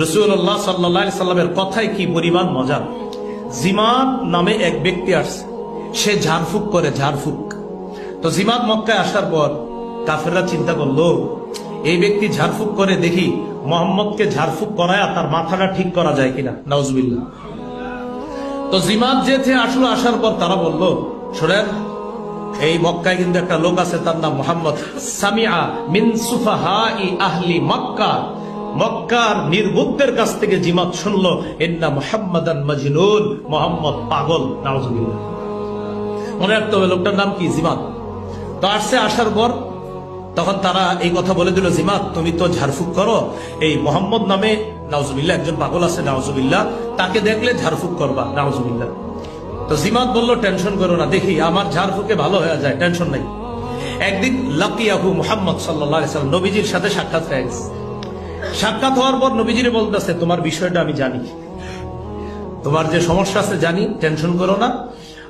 রসুল্লাহ সাল্লা সাল্লামের কথায় কি পরিমাণ মজা? জিমাদ নামে এক ব্যক্তি আসছে। সে ঝাড়ফুক করে, ঝাড়ফুক। তো জিমাদ মক্কায় আসার পর কাফেররা চিন্তা করল, এই ব্যক্তি ঝাড়ফুক করে দেখি মোহাম্মদকে ঝাড়ফুক করায় তার মাথাটা ঠিক করা যায় কিনা। নাউজবিল্লা তো জিমাদ যেতে আসলো, আসার পর তারা বলল, শোনেন, এই মক্কায় কিন্তু একটা লোক আছে, তার নাম মোহাম্মদ সামিয়া মিন ই আহলি মক্কা। মক্কার নির্বুদ্ধের কাছ থেকে জিমাত শুনলো এন্না মোহাম্মদান মজনুন। মোহাম্মদ পাগল, নাউজুবিল্লাহ। মনে রাখতে হবে, লোকটার নাম কি? জিমাত। তো আসছে, আসার পর তখন তারা এই কথা বলে দিল, জিমাত, তুমি তো ঝাড়ফুক করো। এই মোহাম্মদ নামে, নাউজুবিল্লাহ, একজন পাগল আছে, নাউজুবিল্লাহ। তাকে দেখলে ঝাড়ফুক করবা, নাউজুবিল্লাহ। তো জিমাত বলল, টেনশন করো না, দেখি, আমার ঝাড়ফুকে ভালো হয়ে যায়, টেনশন নাই। একদিন লাকিয়াহু মোহাম্মদ সাল্লাহ নবীজির সাথে সাক্ষাৎ হয়ে গেছে। সাক্ষাৎ হওয়ার পর নবীজিরে বলতেছে, তোমার বিষয়টা আমি জানি। তোমার যে সমস্যা আছে জানি, টেনশন করো না।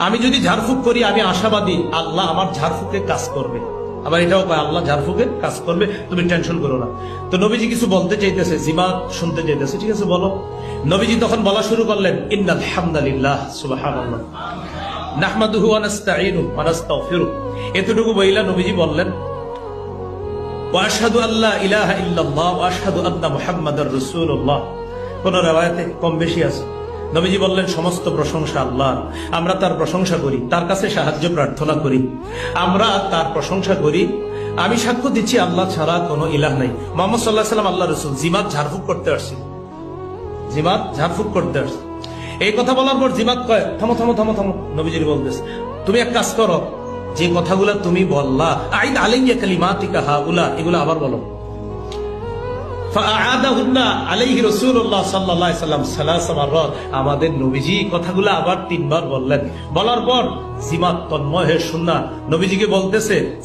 আমি যদি ঝাড়ফুক করি, আমি আশাবাদী, আল্লাহ আমার ঝাড়ফুকে কাজ করবে। আবার এটাও কয়, আল্লাহ ঝাড়ফুকে কাজ করবে, তুমি টেনশন করো না। তো নবীজি কিছু বলতে চাইতেছে জিমাত শুনতে চাইতেছে, ঠিক আছে, বলো। নবীজি তখন বলা শুরু করলেন ইন্নাল হামদালিল্লাহ নাস্তাগফিরু এতটুকু বইলা নবীজি বললেন ওয়াশহাদু আল্লাহ ইলাহা ইল্লাল্লাহ ওয়াশহাদু আন্না কোন রাওয়ায়াতে কম বেশি আছে? নবীজি বললেন, সমস্ত প্রশংসা আল্লাহ আমরা তার প্রশংসা করি, তার কাছে সাহায্য প্রার্থনা করি। আমরা তার প্রশংসা করি। আমি সাক্ষ্য দিচ্ছি, আল্লাহ ছাড়া কোনো ইলাহ নাই। মোহাম্মদ সাল্লাহ সাল্লাম আল্লাহ রসুল, জিমাত ঝাড়ফুক করতে আসছি। জিমাত ঝাড়ফুক করতে আসছি। এই কথা বলার পর জিমাত কয়, থামো থামো থামো থামো। নবীজির বলতেছে, তুমি এক কাজ করো যে কথাগুলো তুমি বললা আইন আলাইয়া কালিমাতিকা হাউলা এগুলো আবার বলো। আমাদের নবীজি কথাগুলো আবার তিনবার বললেন। বলার পর জিমাত তন্ময় হয়ে শুননা। নবীজিকে বলতেছে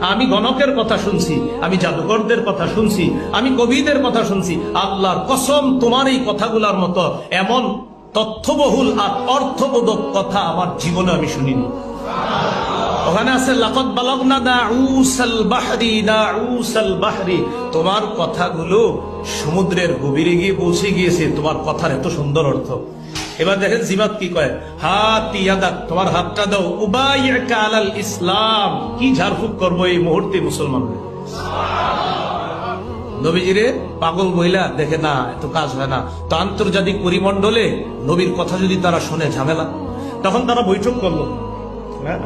আমি গণকের কথা শুনছি, আমি জাদুকরদের কথা শুনছি, আমি কবিদের কথা শুনছি। আল্লাহর কসম তোমার এই কথাগুলোর মতো এমন তথ্যবহুল আর অর্থবোধক কথা আমার জীবনে আমি শুনিনি। ওখানে আছে লাকত বালাগনা দাউসাল বাহরি দাউসাল বাহরি। তোমার কথাগুলো সমুদ্রের গভীরে গিয়ে পৌঁছে গিয়েছে, তোমার কথার এত সুন্দর অর্থ। এবার দেখেন জিমাত কি কয়, হাত ইয়াদা তোমার হাতটা দাও উবাইয়াকা আলাল ইসলাম। কি ঝাড়ফুঁক করব এই মুহূর্তে মুসলমানদের? নবীজিরে পাগল মহিলা দেখে, না, এত কাজ হয় না। তো আন্তর্জাতিক পরিমণ্ডলে নবীর কথা যদি তারা শুনে ঝামেলা, তখন তারা বৈঠক করল। হ্যাঁ